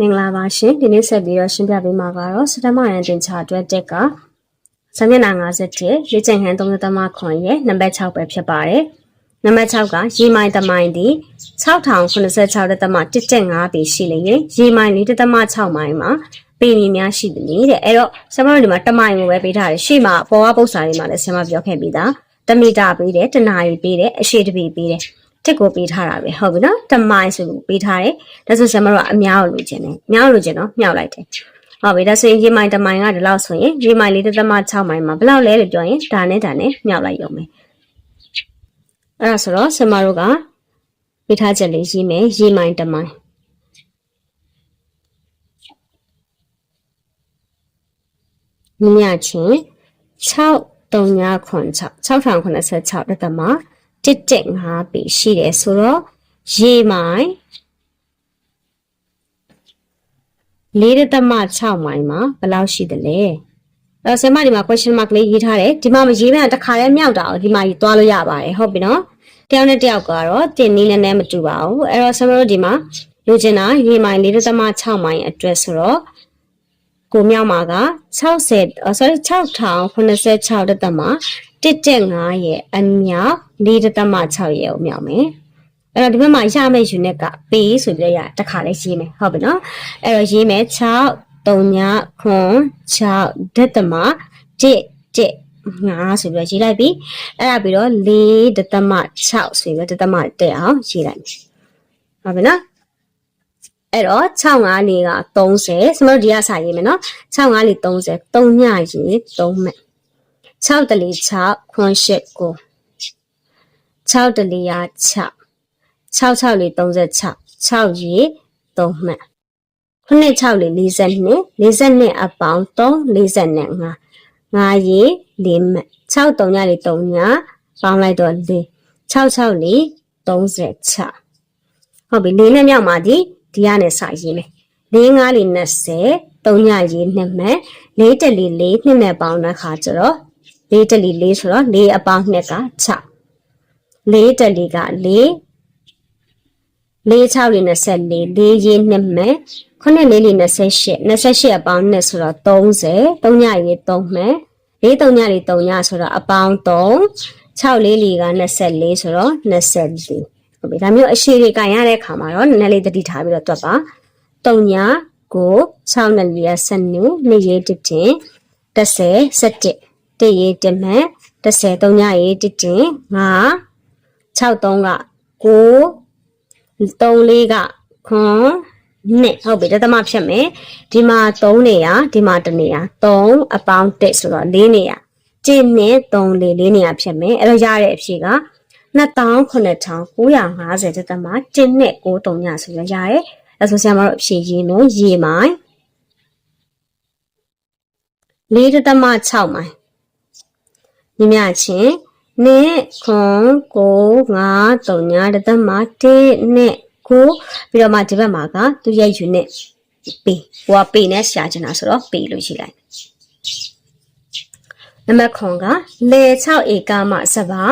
မင်္ဂလာပါရှင်ဒီနေ့ဆက်ပြီးတော့ရှင်းပြပေးမှာကတော့စတမရန်တင်ချာအတွက်တက်ကစမျက်နှာ57ရေးချင်ဟန်3.9ရဲ့နံပါတ်6ပဲဖြစ်ပါတယ်နံပါတ်6ကရေမိုင်တမိုင်ဒီ6086.5ပေရှိလေရင်ရေမိုင်4.6မိုင်မှာပေမီများရှိတယ်တဲ့အဲ့တော့ဆရာမတို့ဒီမှာတမိုင်ကိုပဲပေးထားတယ်ရှေ့မှာပေါ်ဝပု္ပ္ပစာတွေမှာလည်းဆရာမပြောခဲ့ပြီးသားတမီတာပေးတယ်တနာရီပေးတယ်အရှိတပီပေးတယ် တစ်ကိုပေးထားတာပဲဟုတ်ပြီနော်တမိုင်ဆိုပြီးပေးထားတယ်ဒါဆိုဆရာမတို့ကအများကိုလိုချင်တယ်အများကိုလိုချင်တော့မြောက်လိုက်တယ်ဟုတ်ပြီဒါဆိုရင်ရေမိုင်တမိုင်ကဒီလောက်ဆိုရင်ရေမိုင်လေးတစ်သမ6မိုင်မှာဘယ်လောက်လဲလို့ပြောရင်ဒါနဲ့ဒါနဲ့မြောက်လိုက်ရုံပဲအဲ့ဒါဆိုတော့ဆရာမတို့ကပေးထားချက်လေးရေးမယ်ရေမိုင်တမိုင်မြညာချင်း6 396 6086တက်တမှာ 1.5ပေရှိတယ်ဆိုတော့ရေမိုင်4.6မိုင်မှာဘယ်လောက်ရှိသလဲအဲဆင်မဒီမှာ question mark လေးရေးထားတယ်ဒီမှာမရေးဘဲတခါတည်းမြောက်တာကိုဒီမှာရေးသွားလို့ရပါတယ်ဟုတ်ပြီနော်တယောက်နဲ့တယောက်ကတော့တင်နည်းနည်းနဲ့မတူပါဘူးအဲ့တော့ဆင်မတို့ဒီမှာလိုချင်တာရေမိုင်4.6မိုင်အတွက်ဆိုတော့ကိုမြောက်မှာက60 sorry 6086တက်မှာ 1.5ရဲ့အမြောက်4.6ရဲ့အမြောက်မယ်အဲ့တော့ဒီဘက်မှာရမယ့် unit ကပေးဆိုပြီးတော့ရတခါလေးရေးမယ်ဟုတ်ပြီနော်အဲ့တော့ရေးမယ်6 3ညခွန်6ဒသမ1 1 5ဆိုပြီးတော့ရေးလိုက်ပြီအဲ့ဒါပြီးတော့4ဒသမ6ဆိုပြီးတော့ဒသမတက်အောင်ရေးလိုက်မယ်ဟုတ်ပြီနော်အဲ့တော့6 5လေးက30စမတို့ဒီကစာရေးမယ်နော်6 5လေး30 3ညရေး3မဲ့ 6တလီ6ခွန်8ကို6တလီရ6 6 6လေး36 6ရေ3မှတ်ခုနှစ်6လေး42 42အပေါင်း3 45 5ရေ4မှတ်6 3ညလေး3ညပေါင်းလိုက်တော့4 6 6လေး36ဟုတ်ပြီ၄နဲ့မြောက်မှာဒီဒီကနဲ့စရေးမယ်၄၅လေး20 3ညရေး2မှတ်၄တက်လေး4နှစ်နဲ့ပေါင်းတဲ့ခါကျတော့ ၄တက်လေး4ဆိုတော့4အပေါင်း2က6 4တက်လေးက4 4 6လေး24 4ရေး2မဲ့ခုနှစ်လေးလေး28 28အပေါင်း2ဆိုတော့30 3ညရေး3မဲ့4 3ညလေး3ညဆိုတော့အပေါင်း3 6လေးလေးက24ဆိုတော့24ဟုတ်ပြီဒါမျိုးအရှိတွေကင်ရတဲ့အခါမှာတော့နည်းနည်းလေးတတိထားပြီးတော့တွက်ပါ3ညကို6နဲ့လေးက12 2ရေးတစ်တင်30 17 တရေးတစ်မဲ့30 3ညရေးတစ်တင်5 6 3က9 3လေးကခွန်နှစ်ဟုတ်ပြီတသမဖြတ်မယ်ဒီမှာ3နေရဒီမှာ1နေရ3အပေါင်း1ဆိုတော့4နေရ1နဲ့3လေး4နေရဖြတ်မယ်အဲ့တော့ရတဲ့အဖြေက2950တသမ1နဲ့9 3ညဆိုရရတယ်အဲ့ဆိုဆရာမတို့အဖြေရေးမယ်ရေးမိုင်း4တသမ6မိုင်း ညီမချင်းနဲ့ခွန်9 5 3ညာတသက်မှာ1နဲ့9ပြီးတော့မှဒီဘက်မှာကသူရဲ့ unit ပေဟိုကပေနဲ့ရှာချင်တာဆိုတော့ပေလို့ရှိလိုက်နံပါတ်ခွန်ကလေ6ဧကမှစပါ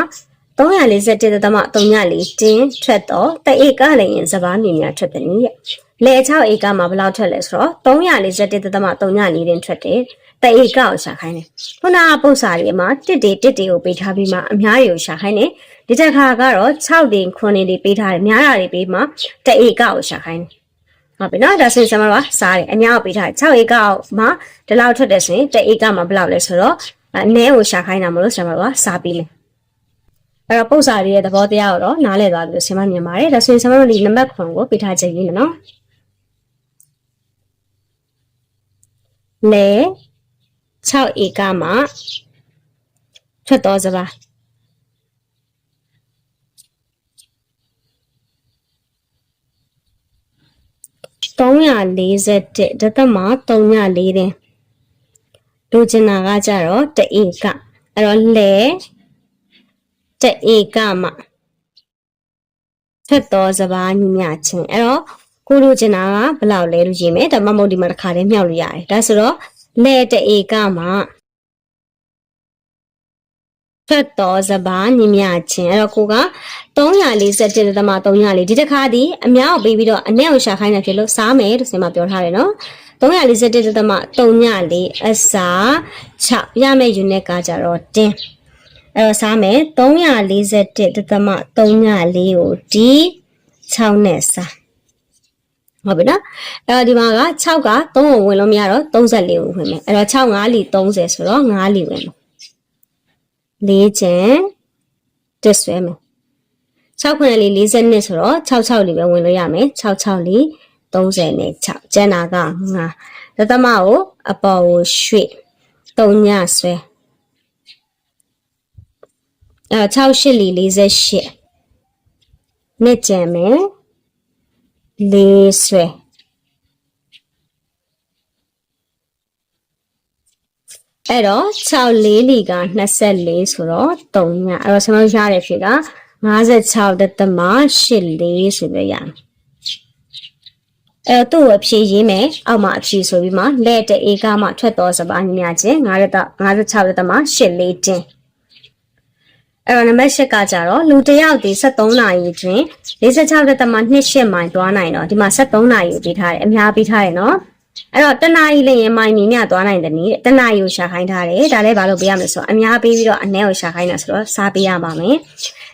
341တသမ304တင်းထွက်တော့တဧကလည်းရင်စပါမြင်များထွက်တယ်နိရဲ့လေ6ဧကမှဘယ်လောက်ထွက်လဲဆိုတော့341တသမ304တင်းထွက်တယ် တဧကကိုရှာခိုင်းတယ်ခုနကပု္ပ္ပစာတွေမှာတစ်တွေတစ်တွေကိုပေးထားပြီးမှအများတွေကိုရှာခိုင်းတယ်ဒီတစ်ခါကတော့6တင်9တင်တွေပေးထားတယ်များတာတွေပေးမှတဧကကိုရှာခိုင်းတယ်ဟုတ်ပြီနော်ဒါဆိုရင်ကျွန်တော်ကစားတယ်အများကိုပေးထားတယ်6ဧကမှာဒီလောက်ထွက်တယ်ဆိုရင်တဧကမှာဘယ်လောက်လဲဆိုတော့အနည်းကိုရှာခိုင်းတာမလို့ကျွန်တော်ကစားပြီးမယ်အဲ့တော့ပု္ပ္ပစာတွေရဲ့သဘောတရားကိုတော့နားလည်သွားပြီလို့ဆင်မမြင်ပါတယ်ဒါဆိုရင်ကျွန်တော်တို့ဒီနံပါတ်9ကိုပေးထားချက်ရေးမယ်နော်လေ 6ဧကမှာထွက်တော်စပါ341ဒသမ304တဲ့လိုချင်တာကကြတော့တဧကအဲ့တော့လဲတဧကမှာထွက်တော်စပါညီမချင်းအဲ့တော့ကိုလိုချင်တာကဘယ်လောက်လဲလို့ရေးမယ်ဒါမှမဟုတ်ဒီမှာတစ်ခါတည်းမြောက်လို့ရတယ်ဒါဆိုတော့ လဲတဧကမှာထွက်တော်စပါးညီမြချင်းအဲ့တော့ကိုက347တသမ304ဒီတစ်ခါဒီအများကိုပေးပြီးတော့အနည်းကိုရှာခိုင်းတယ်ဖြစ်လို့စားမယ်လို့ဆင်မပြောထားတယ်နော်347တသမ304အစား6ရမယ့် unit ကကြတော့10အဲ့တော့စားမယ်341တသမ304ကိုဒီ6နဲ့စား ဟုတ်ပြီနော်အဲ့တော့ဒီမှာက6က3ကိုဝင်လို့မရတော့34ကိုဝင်မယ်အဲ့တော့6 5လီ30ဆိုတော့5လီဝင်မယ်လေးချင်တက်ဆွဲမယ်6ခွန်းလေး40နှစ်ဆိုတော့66လီပဲဝင်လို့ရမယ်66လီ30နဲ့6ကျန်တာက5သတ္တမကိုအပေါ်ကိုရွှေ့3ညဆွဲအဲ68လီ48နှစ်ကျန်မယ် လေးဆွဲအဲ့တော့6လေးလီက24ဆိုတော့3ညအဲ့တော့ကျွန်တော်ရတဲ့ဖြစ်က56တသမ8လေးဆိုပြီးရမယ်အဲ့တော့သူ့ကိုအဖြေရေးမယ်အောက်မှာအဖြေဆိုပြီးမှလက်တအေကမှထွက်တော်စပါးညများချင်း56တသမ8လေးတင်း အဲ့တော့နံပါတ်၈ကကြတော့လူတစ်ယောက်ဒီ73နာရီတွင်46တက်တမ28မိုင်သွားနိုင်တော့ဒီမှာ73နာရီကိုပေးထားတယ်အများပေးထားတယ်နော်အဲ့တော့တနာရီလရင်မိုင်နီမြသွားနိုင်တယ်နီးတနာရီကိုရှာခိုင်းထားတယ်ဒါလည်းဘာလို့ပေးရမလဲဆိုတော့အများပေးပြီးတော့အနည်းကိုရှာခိုင်းတာဆိုတော့စားပေးရပါမယ်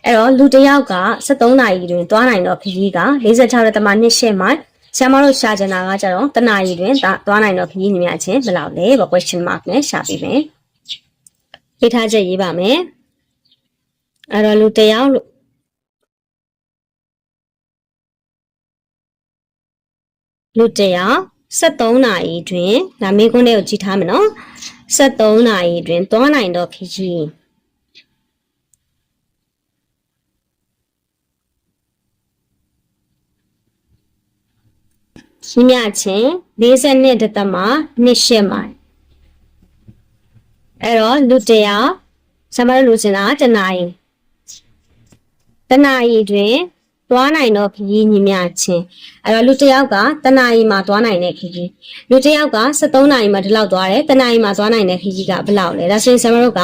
အဲ့တော့လူတစ်ယောက်က73နာရီတွင်သွားနိုင်တော့ခကြီးက46တက်တမ28မိုင်ဆရာမတို့ရှာချင်တာကကြတော့တနာရီတွင်သွားနိုင်တော့ခကြီးညီမချင်းဘယ်လောက်လဲပေါ့ question mark နဲ့ရှာပေးမယ်ပေးထားချက်ရေးပါမယ် အဲ့တော့လူတယောက်လို့လူတယောက်73နာရီတွင်ဒါမေးခွန်းလေးကိုကြည့်ထားမယ်နော်73နာရီတွင်သွားနိုင်တော့ခကြီးရှိမြချင်း42တသမ28မိုင်အဲ့တော့လူတယောက်ဆမရလူစင်တာတနာရီ တနာရီတွင်သွားနိုင်တော့ခကြီးညီမချင်းအဲ့တော့လူတစ်ယောက်ကတနာရီမှာသွားနိုင်တဲ့ခကြီးလူတစ်ယောက်က73နာရီမှာဒီလောက်သွားတယ်တနာရီမှာသွားနိုင်တဲ့ခကြီးကဘယ်လောက်လဲဒါဆိုရင်ဆမတို့က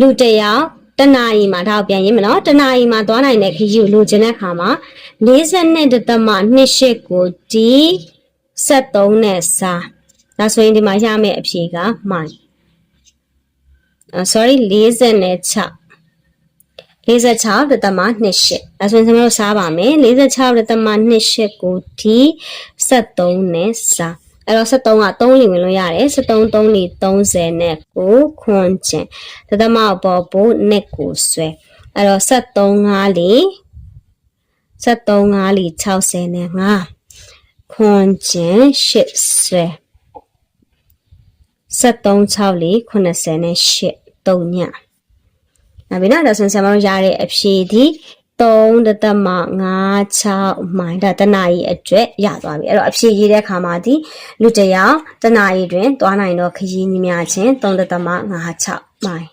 လူတစ်ယောက်တနာရီမှာဒါကိုပြန်ရေးမနော်တနာရီမှာသွားနိုင်တဲ့ခကြီးကိုလိုချင်တဲ့ခါမှာ42တသမ28ကိုဒီ73နဲ့စားဒါဆိုရင်ဒီမှာရမယ့်အဖြေကမိုင် sorry 46 46တသမ28အဲဆိုရင်ကျွန်တော်တို့စားပါမယ်46တသမ28ကိုဒီ73နဲ့စားအဲ့တော့73က3လီဝင်လို့ရတယ်73 3လီ30နဲ့ကိုခွန်ကျင်တသမပေါ်ပို့နဲ့ကိုဆွဲအဲ့တော့73 5လီ73 5လီ60နဲ့5ခွန်ကျင်8ဆွဲ73 6လီ80နဲ့8 3ည နောက်ပြီးတော့ဒါဆိုရင်ဆရာမတို့ရတဲ့အဖြေဒီ3တသမ56မိုင်ဒါတနာရီအတွက်ရသွားပြီအဲ့တော့အဖြေရေးတဲ့အခါမှာဒီလူတယောက်တနာရီတွင်သွားနိုင်တော့ခရီးညီများချင်း3တသမ56မိုင်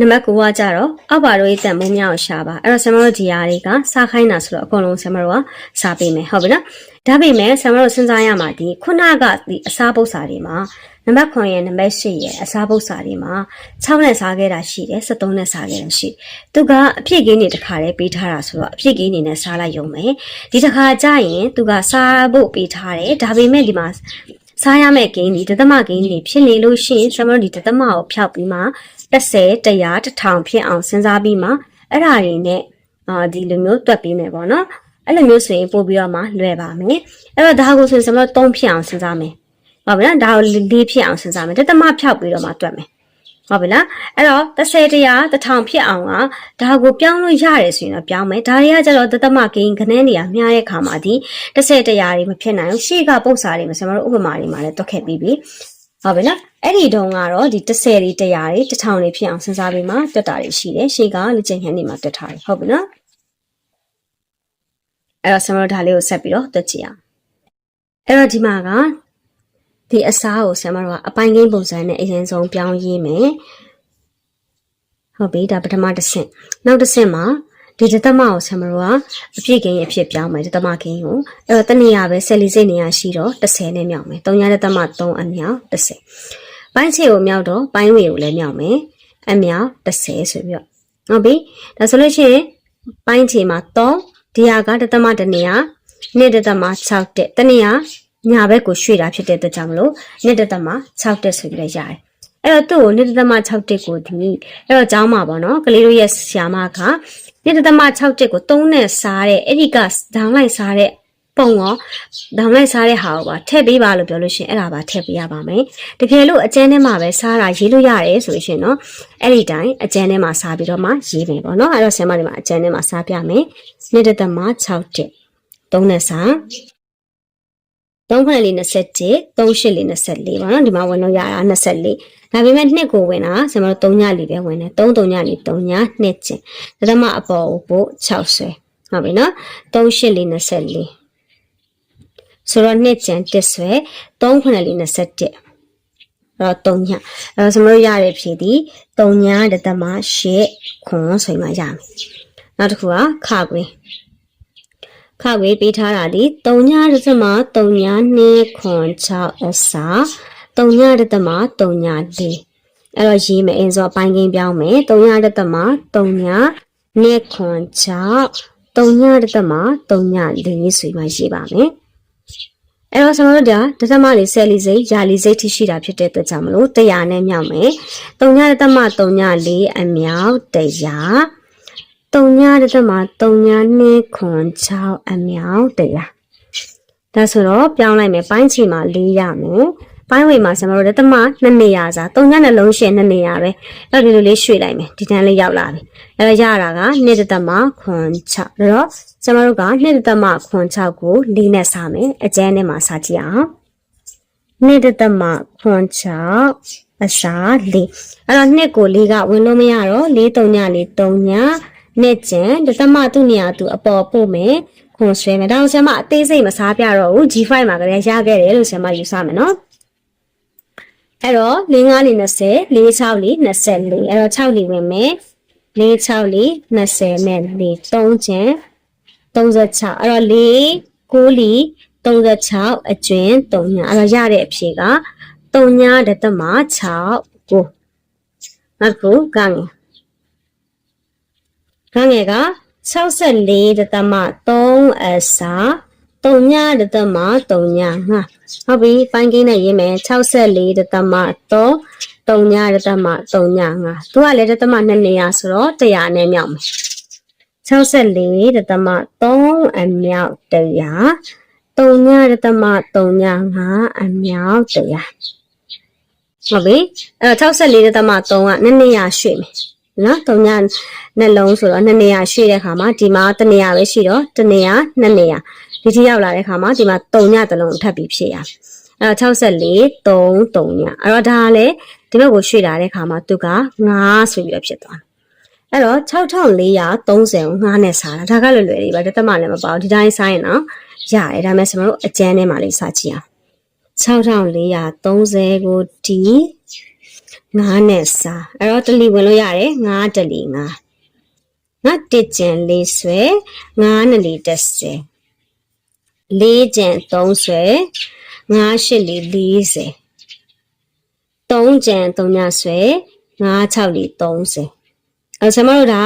နံပါတ်9ကကြတော့အောက်ပါတို့ရဲ့တန်မိုးများကိုရှာပါအဲ့တော့ဆရာမတို့ဒီဟာတွေကစားခိုင်းတာဆိုတော့အကုန်လုံးဆရာမတို့ကစားပေးမယ်ဟုတ်ပြီနော်ဒါပေမဲ့ဆရာမတို့စဉ်းစားရမှာဒီခုနကဒီအစားပုတ်စာတွေမှာနံပါတ်9ရဲ့နံပါတ်10ရဲ့အစားပုတ်စာတွေမှာ6နဲ့စားခဲ့တာရှိတယ်73နဲ့စားခဲ့တာရှိသူကအဖြစ်ကင်းနေတခါတည်းပေးထားတာဆိုတော့အဖြစ်ကင်းနေနဲ့စားလိုက်ရုံပဲဒီတခါကျရင်သူကစားဖို့ပေးထားတယ်ဒါပေမဲ့ဒီမှာ စားရမယ့်ဂိမ်းဒီတသမဂိမ်းတွေဖြစ်နေလို့ရှိရင်ကျွန်တော်တို့ဒီတသမကိုဖျောက်ပြီးမှ30 100 1000ဖြစ်အောင်စဉ်းစားပြီးမှအဲ့ဒါတွေနဲ့အာဒီလိုမျိုးတွက်ပြီးမယ်ပေါ့နော်အဲ့လိုမျိုးဆိုရင်ပို့ပြီးတော့မှလွယ်ပါမယ်အဲ့တော့ဒါကိုဆိုရင်ကျွန်တော်3ဖြစ်အောင်စဉ်းစားမယ်ဟုတ်ပြီနော်ဒါကိုလေးဖြစ်အောင်စဉ်းစားမယ်တသမဖြောက်ပြီးတော့မှတွက်မယ် ဟုတ်ပြီလားအဲ့တော့30တရား1000ဖြစ်အောင်ကဒါကိုပြောင်းလို့ရတယ်ဆိုရင်တော့ပြောင်းမယ်ဒါတွေကကျတော့တသမဂိမ်းခန်းနေရမြားတဲ့ခါမှာဒီ30တရားတွေမဖြစ်နိုင်ဘူးရှေ့ကပုတ်စာတွေမှာကျွန်တော်တို့ဥပမာတွေမှာလည်းတွက်ခဲ့ပြီးပြီဟုတ်ပြီနော်အဲ့ဒီတုန်းကတော့ဒီ30တွေတရားတွေ1000တွေဖြစ်အောင်စဉ်းစားပြီးမှတွက်တာတွေရှိတယ်ရှေ့ကလူချင်းဟန်တွေမှာတွက်ထားတယ်ဟုတ်ပြီနော်အဲ့တော့ကျွန်တော်တို့ဒါလေးကိုဆက်ပြီးတော့တွက်ကြည့်အောင်အဲ့တော့ဒီမှာက ဒီအစားကိုဆရာမတို့ကအပိုင်းကိန်းပုံစံနဲ့အရင်ဆုံးပြောင်းရေးမယ်ဟုတ်ပြီဒါပထမတစ်ဆင့်နောက်တစ်ဆင့်မှာဒီတသမကိုဆရာမတို့ကအပြည့်ကိန်းအဖြစ်ပြောင်းမယ်ဒီတသမကိန်းကိုအဲ့တော့တနည်းအားပဲဆက်လီစိတ်နေရရှိတော့30နဲ့မြောက်မယ်3ရတသမ3အမြောက်30ပိုင်းခြေကိုမြောက်တော့ပိုင်းဝေကိုလည်းမြောက်မယ်အမြောက်30ဆိုပြီးတော့ဟုတ်ပြီဒါဆိုလို့ရှိရင်ပိုင်းချီမှာ3ဒီဟာကတသမတနေရနှစ်တသမ6တက်တနေရ ညာဘက်ကိုရွှေ့တာဖြစ်တဲ့အတွက်ကြောင့်မလို့နှစ်တသမ6တက်ဆိုပြီးတော့ရတယ်အဲ့တော့သူ့ကိုနှစ်တသမ6တက်ကိုဒီအဲ့တော့ကျောင်းမှာပေါ့နော်ကလေးတို့ရဲ့ဆရာမကနှစ်တသမ6တက်ကို3နဲ့စားတဲ့အဲ့ဒီကဒေါင်းလိုက်စားတဲ့ပုံရောဒေါင်းလိုက်စားတဲ့ဟာကိုပါထည့်ပေးပါလို့ပြောလို့ရှရင်အဲ့ဒါပါထည့်ပေးရပါမယ်တကယ်လို့အကျန်းထဲမှာပဲစားတာရေးလို့ရတယ်ဆိုလို့ရှရင်နော်အဲ့ဒီတိုင်းအကျန်းထဲမှာစားပြီးတော့မှရေးမယ်ပေါ့နော်အဲ့တော့ဆရာမတွေမှာအကျန်းထဲမှာစားပြမယ်နှစ်တသမ6တက်3နဲ့စား 3ခွက်လေး21 3ရှစ်လေး24ပေါ့နော်ဒီမှာဝင်လို့ရတာ24ဒါပေမဲ့နှစ်ကိုဝင်တာဆရာမတို့3ညလေးပဲဝင်တယ်3 3ညလေး3ညနှစ်ကျင်တသမအပေါ်ကိုပို့60ဟုတ်ပြီနော်3ရှစ်လေး24ဆိုတော့နှစ်ကျန်တစ်ဆွဲ3ခုနဲ့လေး21အဲ့တော့3ညအဲ့တော့စမလို့ရတဲ့ဖြေသည်3ညတသမ8ခွန်ဆိုရင်မှရမယ်နောက်တစ်ခုကခခွေ ခခွေပေးထားတာဒီ3ညတသမ3ည2ခွန်6အစား3ညတသမ3ည4အဲ့တော့ရေးမယ်အင်းစောပိုင်းကင်းပြောင်းမယ်3ညတသမ3ည2ခွန်6 3ညတသမ3ည4ဆိုပြီးမှရေးပါမယ်အဲ့တော့ကျွန်တော်တို့ဒါဒသမလေးဆယ်လီစိတ်ယာလီစိတ်ထိရှိတာဖြစ်တဲ့အတွက်ကြောင့်မလို့100နဲ့မြောက်မယ်3ညဒသမ3ည4အမြောက်100 3ညဒသမ3ည2ခွန်6အမြောက်100ဒါဆိုတော့ပြောင်းလိုက်မယ်ပိုင်းချီမှာ4ရမယ်ပိုင်းဝေမှာကျွန်တော်တို့ဒသမ2နေရာစား3ညနှလုံးရှင်2နေရာပဲအဲ့ဒီလိုလေးရွှေ့လိုက်မယ်ဒီတန်းလေးရောက်လာပြီအဲ့တော့ရတာက2ဒသမခွန်6အဲ့တော့ကျမတို့ကနှစ်သက်မခွန်6ကို၄နဲ့စားမယ်အကျန်းထဲမှာစားကြည့်အောင်နှစ်သက်မခွန်6အစား၄အဲ့တော့နှစ်ကို၄ကဝင်လို့မရတော့၄3ည၄3ည နှစ်ကျန်တသမသူ့နေရာသူအပေါ်ပို့မယ်ခွန်ဆွဲမယ်ဒါအောင်ဆရာမအသေးစိတ်မစားပြတော့ဘူး G5 မှာကလေးရခဲ့တယ်လို့ဆရာမယူဆမယ်နော်အဲ့တော့၄5လေး20 4 6လေး24အဲ့တော့6လေးဝင်မယ်4 6လေး20နဲ့4 3ကျန်36အဲ့တော့4 9လီ36အကျွင်း3ညအဲ့တော့ရတဲ့အဖြေက3ညဒသမ6ကိုနောက်တစ်ခုကငယ် ကငယ်က64ဒသမ3အစား3ညဒသမ3ညငါဟုတ်ပြီပိုင်းကင်းနဲ့ရေးမယ်64ဒသမ3 3ညဒသမ3ညငါသူကလည်းဒသမ2နေရဆိုတော့100နဲ့မြောက်မယ်64ဒသမ3အမြောက်100 3ညဒသမ3ည5အမြောက်100ဟုတ်ပြီအဲ့တော့64ဒသမ3ကနှစ်နေရရွှေ့မယ် နော်3ညနှလုံးဆိုတော့နှစ်နေရရွှေ့တဲ့ခါမှာဒီမှာတစ်နေရပဲရှိတော့တစ်နေရနှစ်နေရဒီထိရောက်လာတဲ့ခါမှာဒီမှာ3ညတစ်လုံးထပ်ပြီးဖြည့်ရအဲ့တော့64 3 3ညအဲ့တော့ဒါကလည်းဒီဘက်ကိုရွှေ့လာတဲ့ခါမှာသူက9ဆိုပြီးတော့ဖြစ်သွားတယ်အဲ့တော့6430ကို9နဲ့စားတာဒါကလွယ်လွယ်လေးပါတသမလည်းမပေါ့ဒီတိုင်းစားရင်တော့ရတယ်ဒါပေမဲ့ကျွန်တော်တို့အကျန်းထဲမှာလေးစားကြည့်အောင်6430ကိုဒီ 9နဲ့စားအဲ့တော့တလီဝင်လို့ရတယ်9တလီ9ငါတစ်ကျန်လေးဆွဲ9နှစ်လီ30လေးကျန်3ဆွဲ9ရှစ်လီ40 3ကျန်3ညဆွဲ9 6လီ30အဲဆရာမတို့ဒါ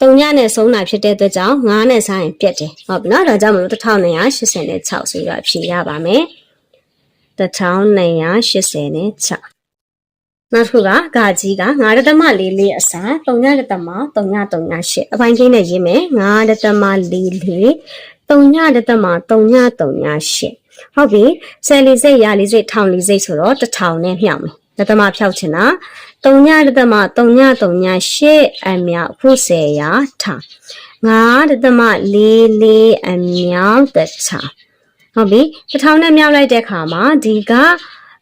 တုံညနဲ့ဆုံးတာဖြစ်တဲ့အတွက်ကြောင့်9နဲ့ဆိုင်ပြက်တယ်ဟုတ်ပြီနော်ဒါကြောင့်မလို့1286ဆိုတော့ဖြေရပါမယ်1286 နဲ့6နောက်တစ်ခုကဂါကြီးက9ဒသမ4လေးအစား3ညဒသမ3ည3ည8အပိုင်းကိန်းနဲ့ရေးမယ်9ဒသမ4လေး3ညဒသမ3ည3ည8ဟုတ်ပြီဆယ်လီစိတ်ရာလီစိတ်ထောင်လီစိတ်ဆိုတော့1000နဲ့မြှောက်မယ်ဒသမဖြောက်ချင်တာ3ညဒသမ3ည3ည8အမြောက်ခု10ရာထောင်9ဒသမ4လေးအမြောက်တချာဟုတ်ပြီ1000နဲ့မြောက်လိုက်တဲ့ခါမှာဒီက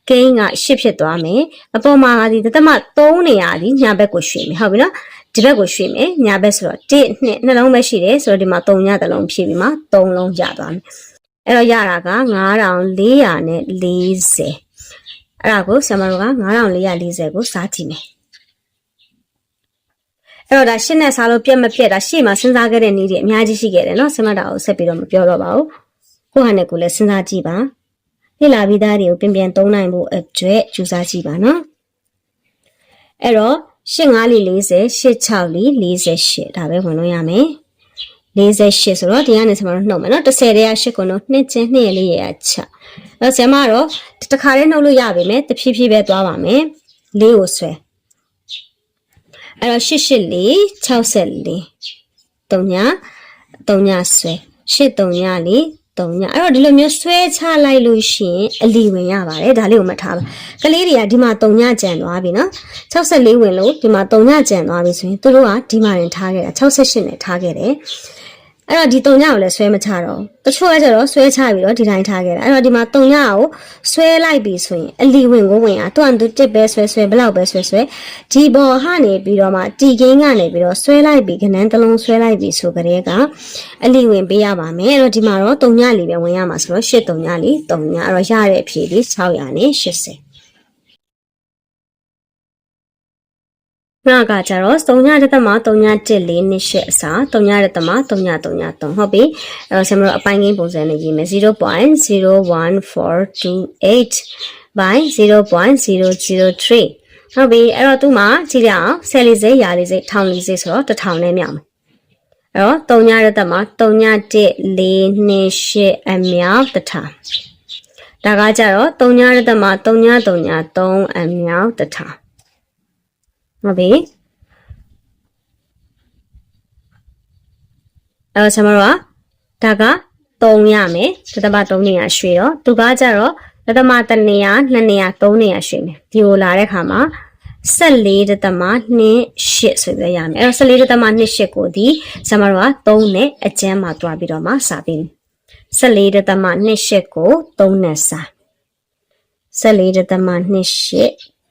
ကိန်းက8ဖြစ်သွားမယ်အပေါ်မှာဒီဒသမ3နေရာဒီညာဘက်ကိုရွှေ့မယ်ဟုတ်ပြီနော်ဒီဘက်ကိုရွှေ့မယ်ညာဘက်ဆိုတော့1 2နှလုံးပဲရှိတယ်ဆိုတော့ဒီမှာ3ညတစ်လုံးဖြည့်ပြီးမှ3လုံးရသွားမယ်အဲ့တော့ရတာက9440နဲ့40အဲ့ဒါကိုဆရာမတို့က9440ကိုစားကြည့်မယ်အဲ့တော့ဒါရှင်းနဲ့စားလို့ပြက်မပြက်ဒါရှေ့မှာစဉ်းစားခဲ့တဲ့နည်းတွေအများကြီးရှိခဲ့တယ်เนาะဆရာမဒါကိုဆက်ပြီးတော့မပြောတော့ပါဘူးကိုဟာနဲ့ကိုလည်းစဉ်းစားကြည့်ပါ လေ့လာပြီးသားတွေကိုပြန်ပြန်သုံးနိုင်ဖို့အတွက်ကြိုးစားကြည့်ပါနော်အဲ့တော့85လီ40 86လီ48ဒါပဲဝင်လို့ရမယ်48ဆိုတော့ဒီကနေဆရာမတို့နှုတ်မယ်နော်30တည်းက8ကိုတော့2ချင်း2ရလေးရချအဲ့ဆရာမကတော့တစ်ခါလေးနှုတ်လို့ရပါမယ်တဖြည်းဖြည်းပဲသွားပါမယ်၄ကိုဆွဲအဲ့တော့88လေး64 3ည3ညဆွဲ83ညလေး 3ညအဲ့တော့ဒီလိုမျိုးဆွဲချလိုက်လို့ရှိရင်အလီဝင်ရပါတယ်ဒါလေးကိုမှတ်ထားပါကလေးတွေကဒီမှာ3ညကျန်သွားပြီနော်64ဝင်လို့ဒီမှာ3ညကျန်သွားပြီဆိုရင်သူတို့ကဒီမှာရင်ထားခဲ့တာ68နဲ့ထားခဲ့တယ် အဲ့တော့ဒီ3ညကိုလည်းဆွဲမချတော့တချို့ကကျတော့ဆွဲချပြီးတော့ဒီတိုင်းထားခဲ့တာအဲ့တော့ဒီမှာ3ညကိုဆွဲလိုက်ပြီဆိုရင်အလီဝင်ကိုဝင်အားသူ့အတူတစ်ပဲဆွဲဆွဲဘလောက်ပဲဆွဲဆွဲဒီဘော်ကနေပြီးတော့မှတီကင်းကနေပြီးတော့ဆွဲလိုက်ပြီးခဏန်းတစ်လုံးဆွဲလိုက်ပြီဆိုကြတဲ့ကအလီဝင်ပေးရပါမယ်အဲ့တော့ဒီမှာတော့3ညလီပဲဝင်ရမှာဆိုတော့8 3ညလီ3ညအဲ့တော့ရတဲ့အဖြေလေး600 နဲ့80နောက်ကကြတော့3ညတက်သက်မှာ3ည1လေးနှစ်ရှစ်အစား3ညတက်သက်မှာ3ည3ည3ဟုတ်ပြီအဲ့တော့ဆရာမတို့အပိုင်းကိန်းပုံစံနဲ့ရေးမယ်0.01428 by 0.003ဟုတ်ပြီအဲ့တော့သူ့မှာကြည့်ရအောင်ဆယ်လေးစိတ်ရာလေးစိတ်ထောင်လေးစိတ်ဆိုတော့တစ်ထောင်နဲ့မြောက်မယ်အဲ့တော့3ညတက်သက်မှာ3ည1 4 2 8အမြောက်တစ်ထောင်ဒါကကြတော့3ညတက်သက်မှာ3ည3ည3အမြောက်တစ်ထောင် ဟုတ်ပြီအဲ့တော့ဆရာမတို့ကဒါက3ရမယ်သတ္တမ3နေရရွှေတော့သူကကြတော့သတ္တမ1နေရ2နေရ3နေရရွှေမယ်ဒီကိုလာတဲ့ခါမှာ14တသမ2 8ဆိုပြီးရမယ်အဲ့တော့14တသမ2 8ကိုဒီဆရာမတို့က3နဲ့အကျန်းမှာတွားပြီးတော့မှစာပြီး14တသမ2 8ကို3နဲ့စာ14တသမ2 8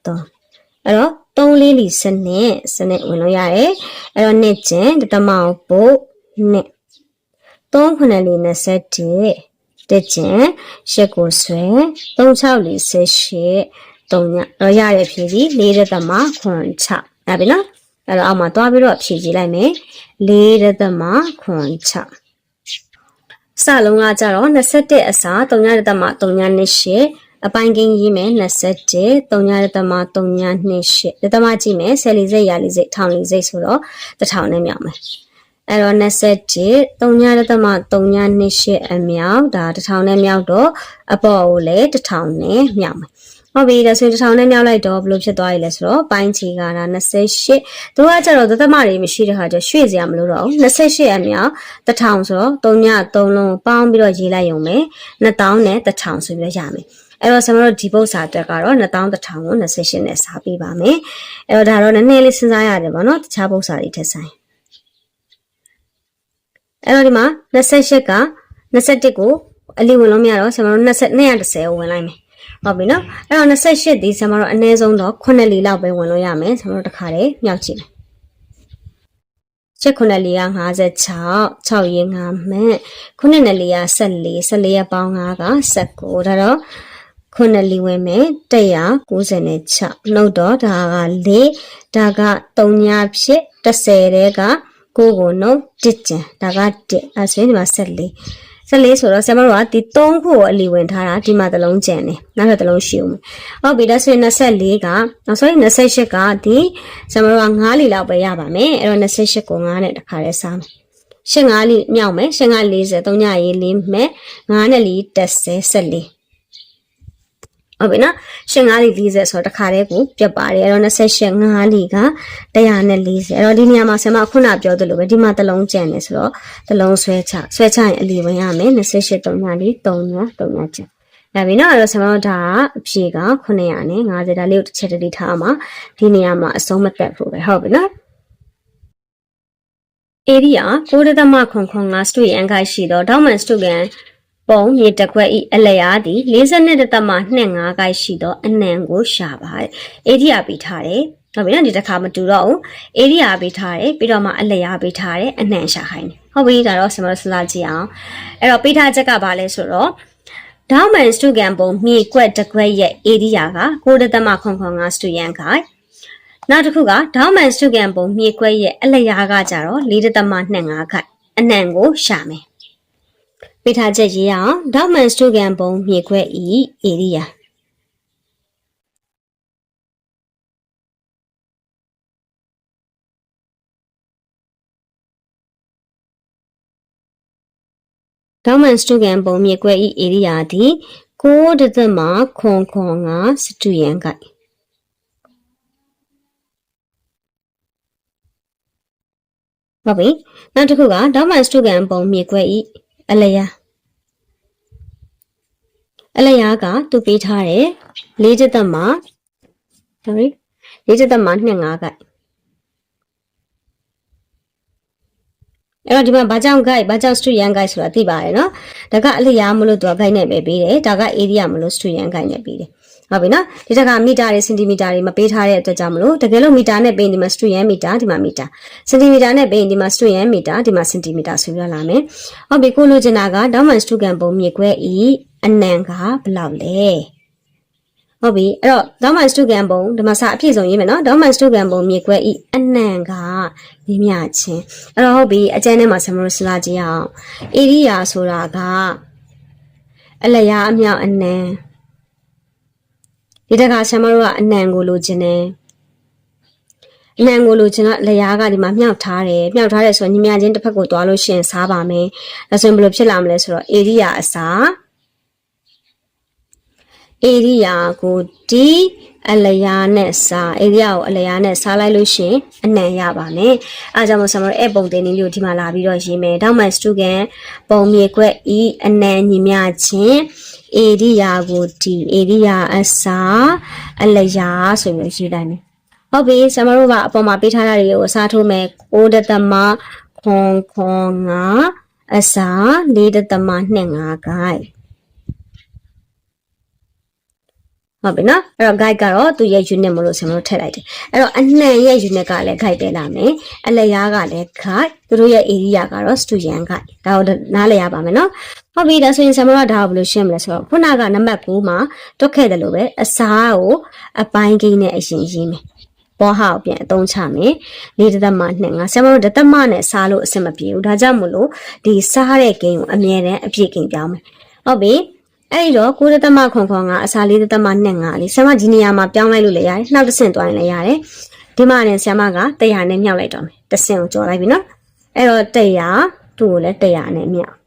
3အဲ့တော့ 3လေးလီစနစ်စနစ်ဝင်လို့ရတယ်အဲ့တော့နှစ်ကျင်တသမအောင်ပို့နှစ်3ခုနှစ်လီ21တစ်ကျင်ရှစ်ကိုဆွဲ36လီ18 3ညတော့ရတဲ့ဖြေကြီး4ရသမခွန်6အဲ့ပြီနော်အဲ့တော့အောက်မှာတွားပြီးတော့ဖြေကြည့်လိုက်မယ်4ရသမခွန်6စလုံးကကြတော့21အစား3ရသမ3ည28 အပိုင်းကင်းရေးမယ်21 3ညရသမ3ည28ရသမကြည့်မယ်10လီစိတ်ရာလီစိတ်ထောင်လီစိတ်ဆိုတော့1000နဲ့မြောက်မယ်အဲ့တော့27 3ညရသမ3ည28အမြောက်ဒါ1000နဲ့မြောက်တော့အပေါ်ကိုလည်း1000နဲ့မြောက်မယ်ဟုတ်ပြီဒါဆိုရင်1000နဲ့မြောက်လိုက်တော့ဘယ်လိုဖြစ်သွားရလဲဆိုတော့ပိုင်းချီကဒါ28သူကကျတော့သသမတွေမရှိတဲ့ခါကျရွှေ့စရာမလိုတော့ဘူး28အမြောက်1000ဆိုတော့3ည3လုံးပေါင်းပြီးတော့ရေးလိုက်ရုံပဲ2000နဲ့1000ဆိုပြီးတော့ရမယ် အဲ့တော့ဆရာတို့ဒီပုတ်စာတက်ကတော့2000တထောင်ကို28နဲ့စားပေးပါမယ်အဲ့တော့ဒါတော့နည်းနည်းလေးစဉ်းစားရတယ်ပေါ့နော်တခြားပုတ်စာတွေထက်ဆိုင်အဲ့တော့ဒီမှာ28က21ကိုအလီဝင်လို့မရတော့ဆရာတို့20 230ကိုဝင်လိုက်မယ်ဟုတ်ပြီနော်အဲ့တော့28ဒီဆရာတို့အနည်းဆုံးတော့9လီလောက်ပဲဝင်လို့ရမယ်ဆရာတို့တစ်ခါတည်းမြောက်ကြည့်မယ်ချက်ခုနှစ်လီက56 6ရေ5မှန်ခုနှစ်နှစ်လီက14 14ရပေါင်း5က19ဒါတော့ ခုနှစ်လီဝင်မယ်196နှုတ်တော့ဒါက4ဒါက3ညဖြစ်30တဲကကိုကိုနှုတ်1ကျန်ဒါက1အဲဆိုရင်ဒီမှာ14 14ဆိုတော့ဆရာမတို့ကဒီ3ခုကိုအလီဝင်ထားတာဒီမှာတစ်လုံးကျန်တယ်နောက်ထပ်တစ်လုံးရှိဦးမယ်ဟုတ်ပြီဒါဆိုရင်24ကနောက်ဆိုရင်28ကဒီဆရာမတို့က9လီလောက်ပဲရပါမယ်အဲ့တော့28ကို9နဲ့တစ်ခါလဲစားမယ်ရှင်9လီမြောက်မယ်ရှင်က40 3ညရေး4မယ်9နဲ့လီ30 14 ဟုတ်ပြီနော်ရှင်9လီ40ဆိုတော့တစ်ခါတည်းကိုပြတ်ပါတယ်အဲ့တော့28 5လီက140အဲ့တော့ဒီနေရာမှာဆင်မခုနပြောသလိုပဲဒီမှာတစ်လုံးကျန်နေဆိုတော့တစ်လုံးဆွဲချဆွဲချရင်အလီဝင်ရမယ်28 3ညလီ3ည3ညကျန်ဒါပြီနော်အဲ့တော့ဆင်မတို့ဒါအဖြေက900နဲ့50ဒါလေးကိုတစ်ချက်တည်းထားအောင်ဒီနေရာမှာအဆုံးမတက်ဘူးပဲဟုတ်ပြီနော် area 9.995 student အန်ခိုက်ရှိသော Dormant student ပုံမြေတစ်ခွက်ဤအလျားသည်42တသမ25ကိုက်ရှိသောအနံကိုရှာပါတယ်။ area ပေးထားတယ်။ဟုတ်ပြီနော်ဒီတစ်ခါမတူတော့ဘူး။ area ပေးထားတယ်ပြီးတော့မှအလျားပေးထားတယ်အနံရှာခိုင်းတယ်။ဟုတ်ပြီဒါတော့ကျွန်တော်စဉ်းစားကြည့်အောင်။အဲ့တော့ပေးထားချက်ကဘာလဲဆိုတော့ဒေါမန်စတူကန်ပုံမြေကွက်တစ်ခွက်ရဲ့ area က9.95 student ကိုက်နောက်တစ်ခုကဒေါမန်စတူကန်ပုံမြေခွဲရဲ့အလျားကကြတော့4.25ခိုက်အနံကိုရှာမယ် ပေးထားချက်ရေးအောင်ဒေါက်မန်စတိုကန်ပုံမြေခွဲဤဧရိယာဒေါက်မန်စတိုကန်ပုံမြေခွဲဤဧရိယာသည်ကိုဒသမခွန်ခွန်ကစတူရန်ကိုက်ဟုတ်ပြီနောက်တစ်ခုကဒေါက်မန်စတိုကန်ပုံမြေခွဲဤ အလျာအလျာကသူပေးထားတယ်လေးချက်သက်မှာ sorry လေးချက်သက်မှာ2 5ကိုက်အဲ့တော့ဒီမှာဘာကြောင့် guide ဘာကြောင့် student guide ဆိုတာသိပါတယ်နော်ဒါကအလျာမလို့သူက guide နဲ့ပဲပေးတယ်ဒါက area မလို့ student guide နဲ့ပေးတယ် ဟုတ်ပြီနော်ဒီတက်ကမီတာတွေစင်တီမီတာတွေမပေးထားတဲ့အတွက်ကြောင့်မလို့တကယ်လို့မီတာနဲ့ပေးရင်ဒီမှာ student မီတာဒီမှာမီတာစင်တီမီတာနဲ့ပေးရင်ဒီမှာ student မီတာဒီမှာစင်တီမီတာဆိုပြလာမယ်ဟုတ်ပြီကိုလိုချင်တာက downman student ပုံမြေခွဲဤအနံကဘယ်လောက်လဲဟုတ်ပြီအဲ့တော့ downman student ပုံဒီမှာစာအပြည့်စုံရေးမယ်နော် downman student ပုံမြေခွဲဤအနံကမြင်မြချင်းအဲ့တော့ဟုတ်ပြီအကျန်းထဲမှာဆမလို့စလာကြည့်အောင် area ဆိုတာကအလျာအမြောက်အနံ ဒီတခါဆမတို့ကအနံကိုလိုချင်တယ်အနံကိုလိုချင်တော့လျာကဒီမှာမြှောက်ထားတယ်မြှောက်ထားတယ်ဆိုတော့ညီမချင်းတစ်ဖက်ကိုသွားလို့ရှရင်စားပါမယ်ဒါဆိုရင်ဘယ်လိုဖြစ်လာမလဲဆိုတော့ area အစား area ကိုဒီအလျာနဲ့စား area ကိုအလျာနဲ့စားလိုက်လို့ရှရင်အနံရပါမယ်အဲဒါကြောင့်မို့ဆမတို့အဲ့ပုံတင်လေးကိုဒီမှာလာပြီးတော့ရေးမယ်တောက်မှန်စတူကန်ပုံမြေခွက်ဤအနံညီမျှချင်း area ကိုဒီ area အစားအလျာဆိုပြီးရေးလိုက်မယ်ဟုတ်ပြီဆမတို့ကအပေါ်မှာပေးထားတာတွေကိုအစားထိုးမယ်6ဒသမခွန်ခွန်9အစား4ဒသမ25ဂိုက်ဟုတ်ပြီနော်အဲ့တော့ guide ကတော့သူရဲ့ unit မလို့ဆင်မလို့ထည့်လိုက်တယ်အဲ့တော့အနှံရဲ့ unit ကလည်း guide ပဲလာမယ်အလျားကလည်း guide သူတို့ရဲ့ area ကတော့ student guide ဒါကိုနားလည်ရပါမယ်နော် ဟုတ်ပြီဒါဆိုရင်ဆင်မလို့ဒါကိုဘယ်လိုရှင်းမလဲဆိုတော့ခုနကနံပါတ်9မှာတွက်ခဲ့တယ်လို့ပဲအစားကိုအပိုင်းကိန်းနဲ့အရင်ရေးမယ်ပေါ်ဟာကိုပြန်အသုံးချမယ်လေးတစ်သက်မှနှစ်ငါဆရာမတို့တစ်သက်မှနဲ့စားလို့အဆင်မပြေဘူးဒါကြောင့်မို့လို့ဒီစားတဲ့ဂိမ်းကိုအမြဲတမ်းအပြည့်ဂိမ်းပြောင်းမယ်ဟုတ်ပြီအဲ့ဒီတော့9သက်မှခွန်ခွန်ကအစားလေးသက်မှနှစ်ငါလေးဆရာမဒီနေရာမှာပြောင်းလိုက်လို့လည်းရတယ်နှောက်တစ်ဆင့်သွားရင်လည်းရတယ်ဒီမှာနဲ့ဆရာမက100နဲ့မြောက်လိုက်တော့မယ်တစ်ဆင့်ကိုကြော်လိုက်ပြီနော်အဲ့တော့100သူ့ကိုလည်း100နဲ့မြောက်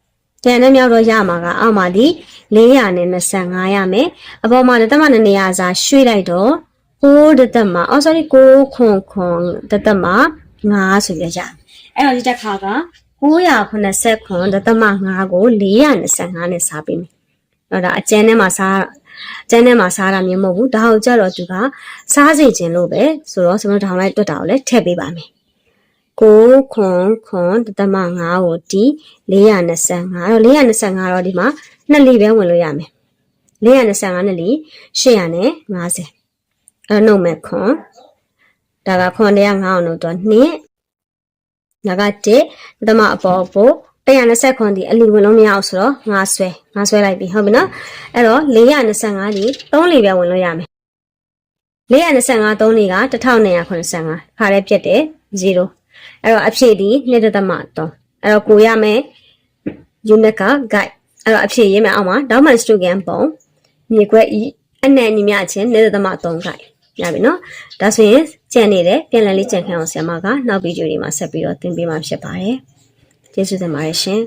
ကျန်တဲ့မြောက်တော့ရမှာကအောက်မှာဒီ400နဲ့25ရမယ်အပေါ်မှာတက်မနဲ့နေရာစားရွှေ့လိုက်တော့6တသက်မှာအော် sorry 6ခွန်ခွန်တသက်မှာ5ဆိုပြရအဲ့တော့ဒီတစ်ခါက980ခွန်တသက်မှာ5ကို425နဲ့စားပေးမယ်တော့ဒါအကျန်းထဲမှာစားကျန်းထဲမှာစားတာမျိုးမဟုတ်ဘူးဒါဟုတ်ကြတော့သူကစားစီခြင်းလို့ပဲဆိုတော့ကျွန်တော်ထောင်လိုက်တွတ်တာကိုလည်းထည့်ပေးပါမယ် 6ခွန်ခွန်တသမ5ကိုဒီ425တော့425တော့ဒီမှာနှစ်လီပဲဝင်လို့ရမယ်425နှစ်လီ850အဲ့နှုတ်မဲ့ခွန်ဒါကခွန်တရား9အောင်လို့တော့2ဒါက1သမအပေါ်ဖို့120ခွန်ဒီအလီဝင်လို့မရအောင်ဆိုတော့ငါဆွဲငါဆွဲလိုက်ပြီဟုတ်ပြီနော်အဲ့တော့425ဒီ3လီပဲဝင်လို့ရမယ်425 3လီက1285ခါရဲပြတ်တယ်0 အဲ့တော့အဖြေဒီ2.3အဲ့တော့ကိုရမယ် unit က guide အဲ့တော့အဖြေရေးမယ်အောင်မှာ downman student ပုံမြေခွက်ဤအနံ့ညီမျှချင်း2.3 guide ရပြီနော်ဒါဆိုရင်ကြံနေတယ်ပြန်လည်လေးကြံခံအောင်ဆရာမကနောက်ဗီဒီယိုတွေမှာဆက်ပြီးတော့သင်ပေးမှာဖြစ်ပါတယ်ကျေးဇူးတင်ပါတယ်ရှင်